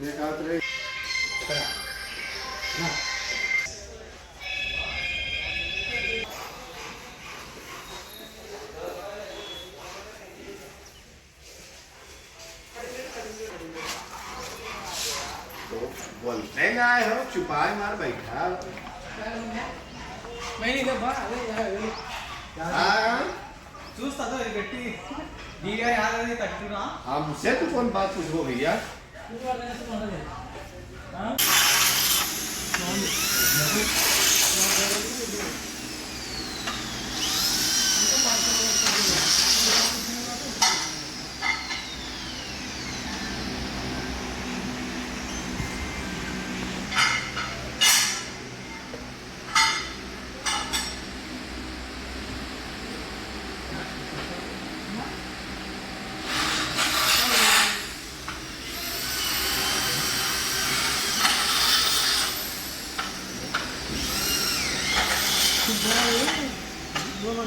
Obrigado, Đây ngay hết chụp bài mà bảy khá. Main ఇదే బా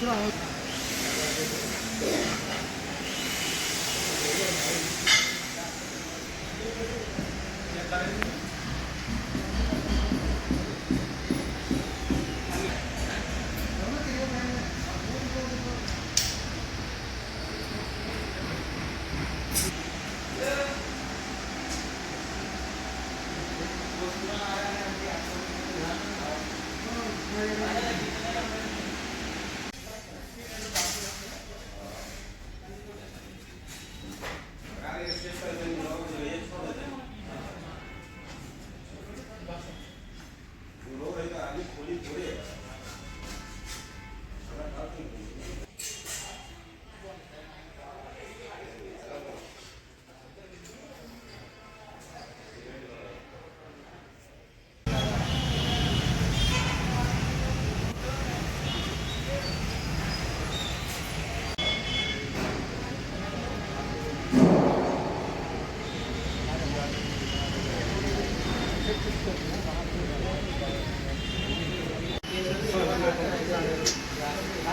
Thank you.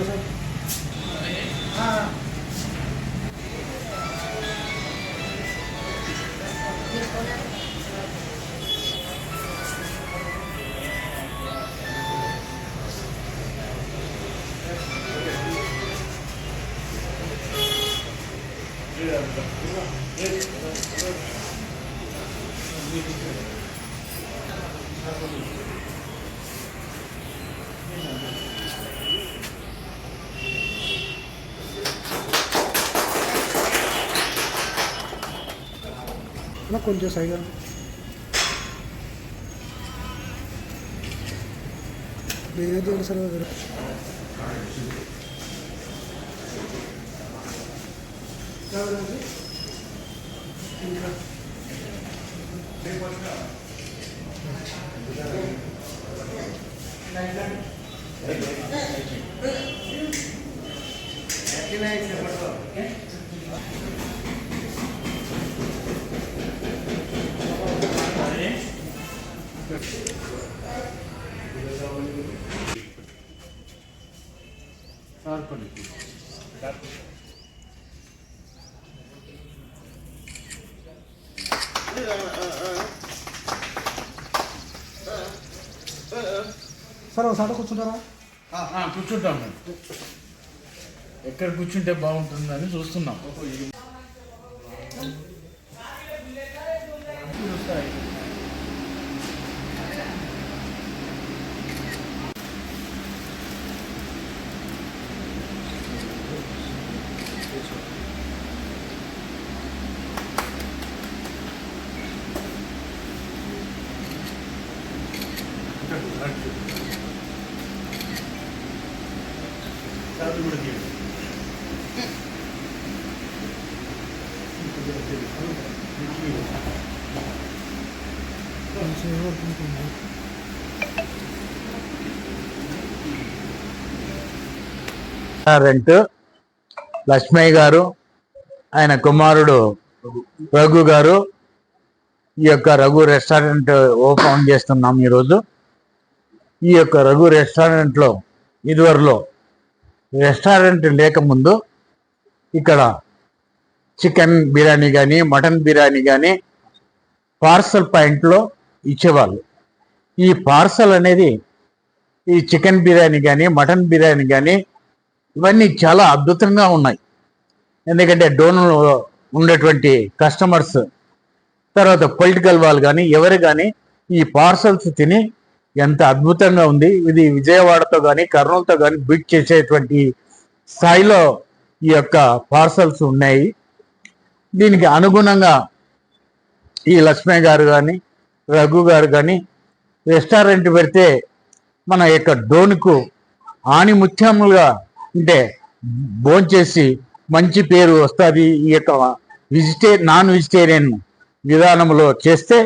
들어가서 아. 예, 감사합니다. 예, 감사합니다. కొంచెం side ఏదైతే తెలుసు సార్ ఒకసారి కూర్చుంటారా? కూర్చుంటాం మేము. ఎక్కడ కూర్చుంటే బాగుంటుందని చూస్తున్నాం. రెంట్ లక్ష్మయ్య గారు ఆయన కుమారుడు రఘు గారు. ఈ యొక్క రఘు రెస్టారెంట్ ఓపెన్ చేస్తున్నాం ఈరోజు. ఈ యొక్క రఘు రెస్టారెంట్లో ఇదివరలో రెస్టారెంట్ లేకముందు ఇక్కడ చికెన్ బిర్యానీ కానీ మటన్ బిర్యానీ కానీ పార్సల్ పాయింట్లో ఇచ్చేవాళ్ళు. ఈ పార్సల్ అనేది ఈ చికెన్ బిర్యానీ కానీ మటన్ బిర్యానీ కానీ ఇవన్నీ చాలా అద్భుతంగా ఉన్నాయి. ఎందుకంటే డోన్లో ఉండేటువంటి కస్టమర్స్ తర్వాత పొలిటికల్ వాళ్ళు కానీ ఎవరు కానీ ఈ పార్సల్స్ తిని ఎంత అద్భుతంగా ఉంది. ఇది విజయవాడతో కానీ కర్నూలుతో కానీ బిట్ చేసేటువంటి స్థాయిలో ఈ యొక్క పార్సల్స్ ఉన్నాయి. దీనికి అనుగుణంగా ఈ లక్ష్మి గారు కానీ రఘు గారు కానీ రెస్టారెంట్ పెడితే మన యొక్క డోన్కు ఆణిముత్యములుగా అంటే భోంచేసి మంచి పేరు వస్తుంది. ఈ యొక్క వెజిటే నాన్ వెజిటేరియన్ విధానంలో చేస్తే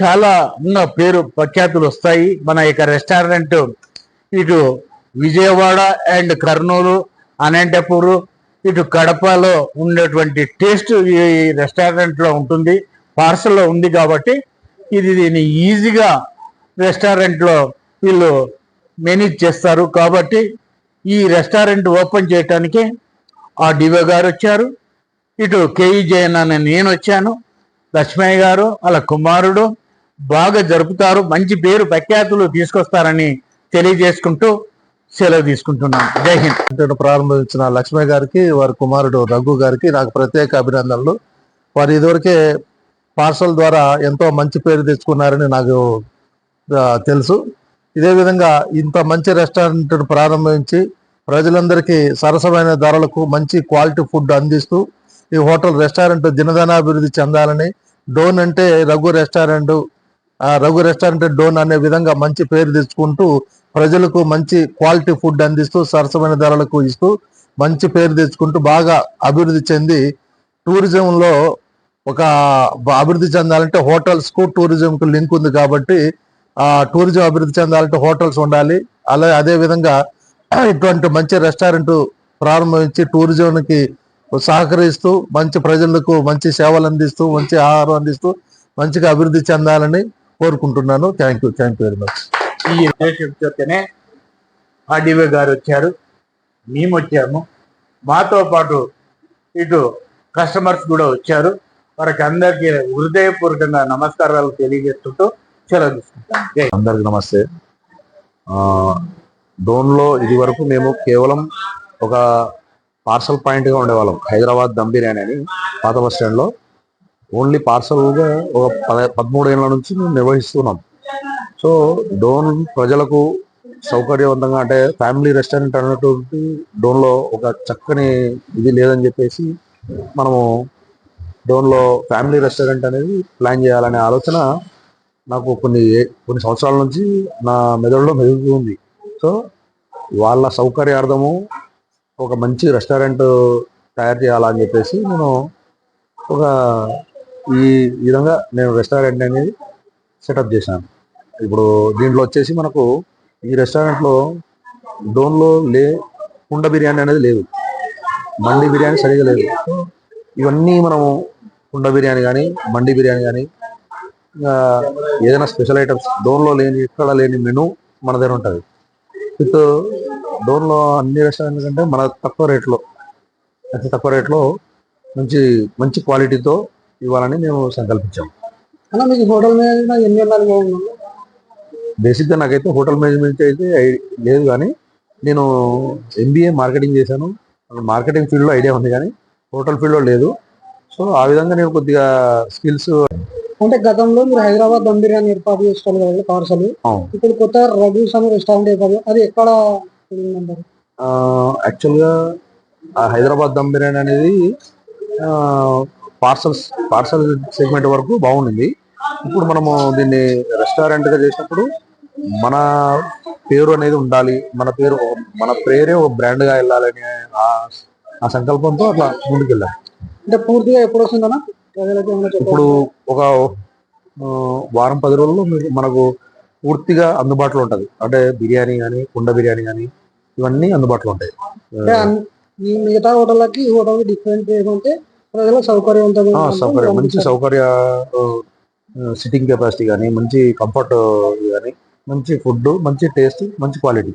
చాలా ఉన్న పేరు ప్రఖ్యాతులు వస్తాయి. మన యొక్క రెస్టారెంట్ ఇటు విజయవాడ అండ్ కర్నూలు అనంతపూరు ఇటు కడపలో ఉండేటువంటి టేస్ట్ ఈ రెస్టారెంట్లో ఉంటుంది. పార్సల్లో ఉంది కాబట్టి ఇది దీన్ని ఈజీగా రెస్టారెంట్లో వీళ్ళు మేనేజ్ చేస్తారు. కాబట్టి ఈ రెస్టారెంట్ ఓపెన్ చేయటానికి ఆ డివో గారు వచ్చారు. ఇటు కేఈ జయన్ అనే నేను వచ్చాను. లక్ష్మయ్య గారు వాళ్ళ కుమారుడు బాగా జరుపుతారు. మంచి పేరు ప్రఖ్యాతులు తీసుకొస్తారని తెలియజేసుకుంటూ సెలవు తీసుకుంటున్నాను జై హింద్. ప్రారంభించిన లక్ష్మయ్య గారికి వారి కుమారుడు రఘు గారికి నాకు ప్రత్యేక అభినందనలు. వారు ఇదివరకే పార్సల్ ద్వారా ఎంతో మంచి పేరు తెచ్చుకున్నారని నాకు తెలుసు. ఇదే విధంగా ఇంత మంచి రెస్టారెంట్ ప్రారంభించి ప్రజలందరికీ సరసమైన ధరలకు మంచి క్వాలిటీ ఫుడ్ అందిస్తూ ఈ హోటల్ రెస్టారెంట్ దినదనాభివృద్ధి చెందాలని డోన్ అంటే రఘు రెస్టారెంట్ రఘు రెస్టారెంట్ డోన్ అనే విధంగా మంచి పేరు తెచ్చుకుంటూ ప్రజలకు మంచి క్వాలిటీ ఫుడ్ అందిస్తూ సరసమైన ధరలకు ఇస్తూ మంచి పేరు తెచ్చుకుంటూ బాగా అభివృద్ధి చెంది టూరిజంలో ఒక అభివృద్ధి చెందాలంటే హోటల్స్కు టూరిజంకు లింక్ ఉంది కాబట్టి ఆ టూరిజం అభివృద్ధి చెందాలంటే హోటల్స్ ఉండాలి. అలా అదే విధంగా ఇటువంటి మంచి రెస్టారెంట్ ప్రారంభించి టూరిజంకి సహకరిస్తూ మంచి ప్రజలకు మంచి సేవలు అందిస్తూ మంచి ఆహారం అందిస్తూ మంచిగా అభివృద్ధి చెందాలని కోరుకుంటున్నాను. Thank you thank you very much ఈ చేతనే ఆర్డీఓ గారు వచ్చారు. మేము వచ్చాము. మాతో పాటు ఇటు కస్టమర్స్ కూడా వచ్చారు. వారికి అందరికీ హృదయపూర్వకంగా నమస్కారాలు తెలియజేస్తుంటూ సెలవు తీసుకుంటాం. అందరికి నమస్తే. డోన్లో ఇది వరకు మేము కేవలం ఒక పార్సల్ పాయింట్గా ఉండేవాళ్ళం. హైదరాబాద్ దమ్ బిర్యానీ అని పాత బస్ స్టాండ్లో. ఓన్లీ పార్సల్గా ఒక పద పదమూడు ఏళ్ళ నుంచి మేము నిర్వహిస్తున్నాం. సో డోన్ ప్రజలకు సౌకర్యవంతంగా అంటే ఫ్యామిలీ రెస్టారెంట్ అన్నటువంటి డోన్లో ఒక చక్కని ఇది లేదని చెప్పేసి మనము డోన్లో ఫ్యామిలీ రెస్టారెంట్ అనేది ప్లాన్ చేయాలనే ఆలోచన నాకు కొన్ని కొన్ని సంవత్సరాల నుంచి నా మెదడులో మెదులుతూ ఉంది. సో వాళ్ళ సౌకర్యార్థము ఒక మంచి రెస్టారెంట్ తయారు చేయాలని చెప్పేసి నేను ఒక ఈ విధంగా నేను రెస్టారెంట్ అనేది సెటప్ చేశాను. ఇప్పుడు దీంట్లో వచ్చేసి మనకు ఈ రెస్టారెంట్లో డోన్లో లే కుండ బిర్యానీ అనేది లేదు. మండి బిర్యానీ సరిగా లేదు. ఇవన్నీ మనము కుండ బిర్యానీ కానీ మండి బిర్యానీ కానీ ఇంకా ఏదైనా స్పెషల్ ఐటమ్స్ డోన్లో లేని ఎక్కడ లేని మెను మన దగ్గర ఉంటుంది. విత్ డోన్లో అన్ని రెస్టారెంట్ కంటే మన తక్కువ రేట్లో అతి తక్కువ రేట్లో మంచి మంచి క్వాలిటీతో ఇవ్వాలని మేము సంకల్పించాం. అన్న మీకు హోటల్ ఎన్ని ఉందండి? బేసిక్గా నాకైతే హోటల్ మేనేజ్మెంట్ అయితే లేదు కానీ నేను ఎంబీఏ మార్కెటింగ్ చేశాను. మార్కెటింగ్ ఫీల్డ్లో ఐడియా ఉంది కానీ హోటల్ ఫీల్డ్లో లేదు. సో ఆ విధంగా నేను కొద్దిగా స్కిల్స్ అంటే గతంలో మీరు హైదరాబాద్ దమ్ బిర్యానీ ఏర్పాటు చేసుకోవాలి పార్సల్. ఇప్పుడు కొత్త రఘు సమ రెస్టారెంట్ ఏర్పాటు అది ఎక్కడ యాక్చువల్గా హైదరాబాద్ దమ్ బిర్యానీ అనేది పార్సల్స్ పార్సల్ సెగ్మెంట్ వరకు బాగుండింది. ఇప్పుడు మనము దీన్ని రెస్టారెంట్గా చేసినప్పుడు మన పేరు అనేది ఉండాలి. మన పేరు మన పేరే ఒక బ్రాండ్గా వెళ్ళాలని ఆ- సంకల్పంతో అట్లా ముందుకెళ్ళాం. అంటే పూర్తిగా ఎప్పుడు వస్తుందన్నా ఇప్పుడు ఒక వారం పది రోజుల్లో మనకు పూర్తిగా అందుబాటులో ఉంటుంది. అంటే బిర్యానీ కానీ కుండ బిర్యానీ కానీ ఇవన్నీ అందుబాటులో ఉంటాయి. మిగతా హోటళ్ళకి ఈ హోటల్ డిఫరెంట్ ఏమంటే ఉండడం సౌకర్యం మంచి. సౌకర్య సిట్టింగ్ కెపాసిటీ కానీ మంచి కంఫర్ట్ కానీ మంచి ఫుడ్ మంచి టేస్ట్ మంచి క్వాలిటీ